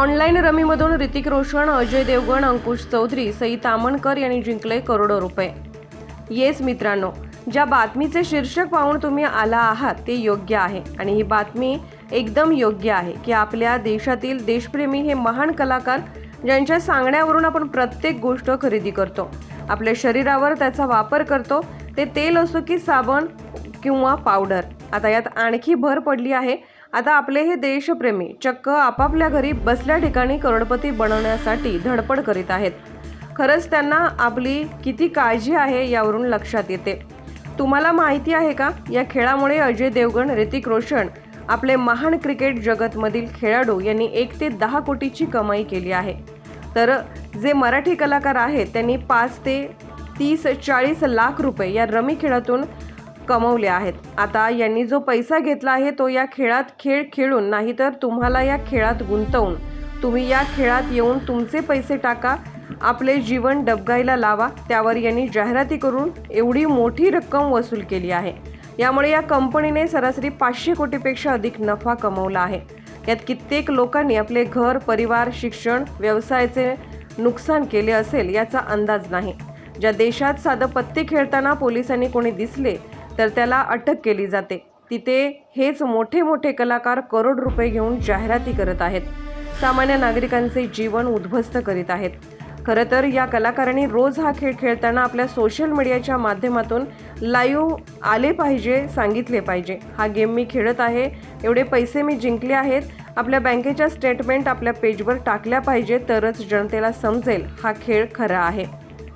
Online रमीमधून ऋतिक रोशन अजय देवगण अंकुश चौधरी सई तामणकर यांनी जिंकले करोडो रुपये. येस मित्रांनो ज्या बातमीचे शीर्षक पाहून तुम्ही आला आहात ते योग्य आहे. आणि ही बातमी एकदम योग्य आहे की आपल्या देशातील देशप्रेमी हे महान कलाकार ज्यांच्या सांगण्यावरून आपण प्रत्येक गोष्ट खरेदी करतो. आपल्या शरीरावर त्याचा वापर करतो. ते तेल असो की साबण किंवा पावडर. आता यात आणखी भर पडली आहे. आता आपले हे देशप्रेमी चक्क आपापल्या घरी बसल्या ठिकाणी करोडपती बनवण्यासाठी धडपड करीत आहेत. खरंच त्यांना आपली किती काळजी आहे यावरून लक्षात येते. तुम्हाला माहिती आहे का? या खेळामुळे अजय देवगण ऋतिक रोशन आपले महान क्रिकेट जगतमधील खेळाडू यांनी एक ते दहा कोटीची कमाई केली आहे. तर जे मराठी कलाकार आहेत त्यांनी पाच ते तीस चाळीस लाख रुपये या रमी खेळातून कमवले आहेत. आता यांनी जो पैसा घेतला आहे तो या खेळात खेळ खेळून नाही तर तुम्हाला या खेळात गुंतवून तुम्ही या खेळात येऊन तुमचे पैसे टाका आपले जीवन डबगाईला लावा त्यावर यांनी जाहिराती करून एवढी मोठी रक्कम वसूल केली आहे. यामुळे या कंपनीने सरासरी पाचशे कोटीपेक्षा अधिक नफा कमवला आहे. यात कित्येक लोकांनी आपले घर परिवार शिक्षण व्यवसायाचे नुकसान केले असेल याचा अंदाज नाही. ज्या देशात साधं पत्ते खेळताना पोलिसांनी कोणी दिसले तर त्याला अटक केली जाते. तिथे हेच मोठे मोठे कलाकार करोड रुपये घेऊन जाहिराती करत आहेत. सामान्य नागरिकांचे जीवन उद्ध्वस्त करीत आहेत. खरं तर या कलाकारांनी रोज हा खेळ खेळताना आपल्या सोशल मीडियाच्या माध्यमातून लाईव्ह आले पाहिजे सांगितले पाहिजे. हा गेम मी खेळत आहे एवढे पैसे मी जिंकले आहेत आपल्या बँकेच्या स्टेटमेंट आपल्या पेजवर टाकल्या पाहिजे तरच जनतेला समजेल हा खेळ खरा आहे.